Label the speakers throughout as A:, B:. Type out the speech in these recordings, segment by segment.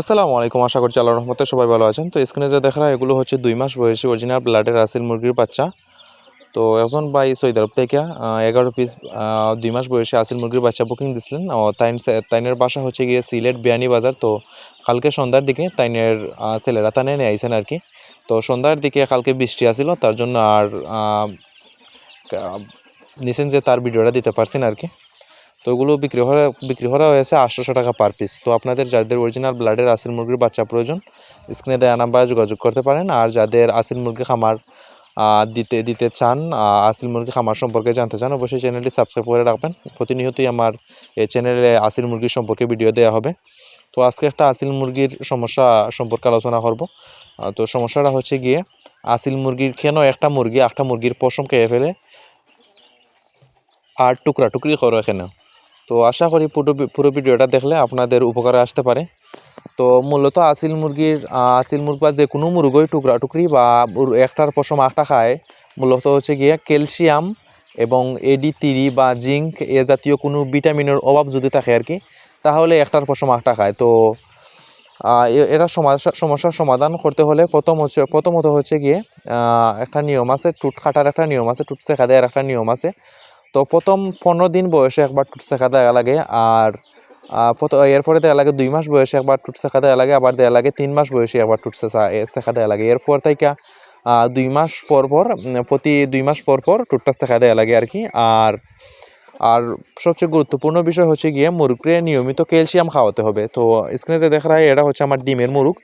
A: আসসালামু আলাইকুম, আশা করছি আল্লাহ রহমতে সবাই ভালো আছেন। তো স্ক্রিনে যা দেখা এগুলো হচ্ছে দুই মাস বয়সী অরিজিনাল ব্লাডের আসিল মুরগির বাচ্চা। তো এখন ভাই সৌদি আরব থেকে এগারো পিস দুই মাস বয়সী আসিল মুরগির বাচ্চা বুকিং দিছিলেন। ও তাইন তাইনের বাসা হচ্ছে গিয়ে সিলেট বিয়ানি বাজার। তো কালকে সন্ধ্যার দিকে তাইনের ছেলেরা তানে নিয়ে আইসেন আর কি। তো সন্ধ্যার দিকে কালকে বৃষ্টি আসিল, তার জন্য আর নিছেন যে তার ভিডিওটা দিতে পারছেন আর কি। তো ওগুলো বিক্রি করা বিক্রি করা হয়েছে আটশোশো টাকা পার পিস তো আপনাদের যাদের অরিজিনাল ব্লাডের আসিল মুরগির বাচ্চা প্রয়োজন স্ক্রিনে দেওয়া নাম্বারে যোগাযোগ করতে পারেন। আর যাদের আসিল মুরগি খামার দিতে দিতে চান আসিল মুরগি খামার সম্পর্কে জানতে চান, অবশ্যই চ্যানেলটি সাবস্ক্রাইব করে রাখবেন। প্রতিনিয়তই আমার এই চ্যানেলে আসিল মুরগির সম্পর্কে ভিডিও দেওয়া হবে। তো আজকে একটা আসিল মুরগির সমস্যা সম্পর্কে আলোচনা করব। তো সমস্যাটা হচ্ছে গিয়ে আসিল মুরগির কেন একটা মুরগি একটা মুরগির পশম খেয়ে ফেলে? আর টুকরা টুকরি করো এখানে। তো আশা করি পুরো পুরো ভিডিওটা দেখলে আপনাদের উপকারে আসতে পারে। তো মূলত আসিল মুরগির আসিল মুরগ বা যে কোনো মুরগই টুকরা টুকরি বা একটার পশম আটটা খায়, মূলত হচ্ছে গিয়ে ক্যালসিয়াম এবং এডি তিরি বা জিঙ্ক এ জাতীয় কোনো ভিটামিনের অভাব যদি থাকে আর কি, তাহলে একটার পশম আটটা খায়। তো এটা সমস্যা সমস্যার সমাধান করতে হলে প্রথম হচ্ছে, প্রথমত হচ্ছে গিয়ে একটা নিয়ম আছে টুট কাটার একটা নিয়ম আছে টুট শেখা দেওয়ার একটা নিয়ম আছে। তো প্রথম পনেরো দিন বয়সে একবার টুট শেখা দেওয়া লাগে আর এরপরে দেওয়া লাগে দুই মাস বয়সে একবার টুট শেখা দেওয়া লাগে, আবার দেওয়া লাগে তিন মাস বয়সে একবার টুট শেখা দেওয়া লাগে। এরপর থেকে দুই মাস পর পর প্রতি দুই মাস পর পর টুটটা শেখা দেওয়া লাগে আর কি আর আর সবচেয়ে গুরুত্বপূর্ণ বিষয় হচ্ছে গিয়ে মুরগকে নিয়মিত ক্যালসিয়াম খাওয়াতে হবে। তো স্ক্রিনে যে দেখা হয় এটা হচ্ছে আমার ডিমের মুরগ।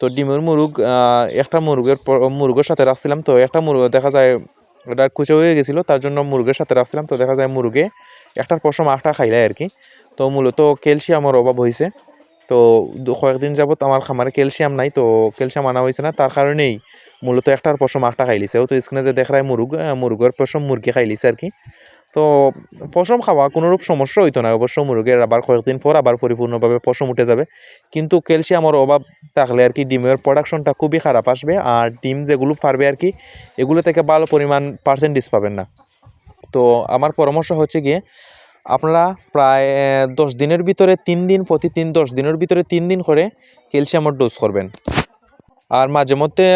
A: তো ডিমের মুরগ একটা মুরগের মুরগের সাথে রাখছিলাম, তো একটা মুরগ দেখা যায় ওটা কুচে হয়ে গেছিল, তার জন্য মুরগের সাথে রাখছিলাম। তো দেখা যায় মুরগে একটার পশম আটটা খাইলে আর কি। তো মূলত ক্যালসিয়ামের অভাব হয়েছে তো কয়েকদিন যাবৎ আমার খামারে ক্যালসিয়াম নাই, তো ক্যালসিয়াম আনা হয়েছে না। তার কারণেই মূলত একটার পশম আটটা খাইলিছে তো স্ক্রিনে যে দেখায় মুরগ মুরগের পশম মুরগি খাইলিছে আর কি। তো পশম খাওয়া কোনোরূপ সমস্যা হইতো না। অবশ্য মুরগের আবার কয়েকদিন পর আবার পরিপূর্ণভাবে পশম উঠে যাবে। কিন্তু ক্যালসিয়ামের অভাব থাকলে আর কি ডিমের প্রোডাকশনটা খুবই খারাপ আসবে। আর ডিম যেগুলো পারবে আর কি, এগুলো থেকে ভালো পরিমাণ পার্সেন্টেজ পাবেন না। তো আমার পরামর্শ হচ্ছে গিয়ে, আপনারা প্রায় দশ দিনের ভিতরে তিন দিন প্রতি তিন দশ দিনের ভিতরে তিন দিন করে ক্যালসিয়ামের ডোজ করবেন। আর মাঝে মধ্যে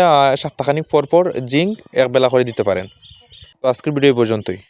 A: সপ্তাহখানিক পর পর জিঙ্ক একবেলা করে দিতে পারেন। তো আজকের ভিডিও পর্যন্তই।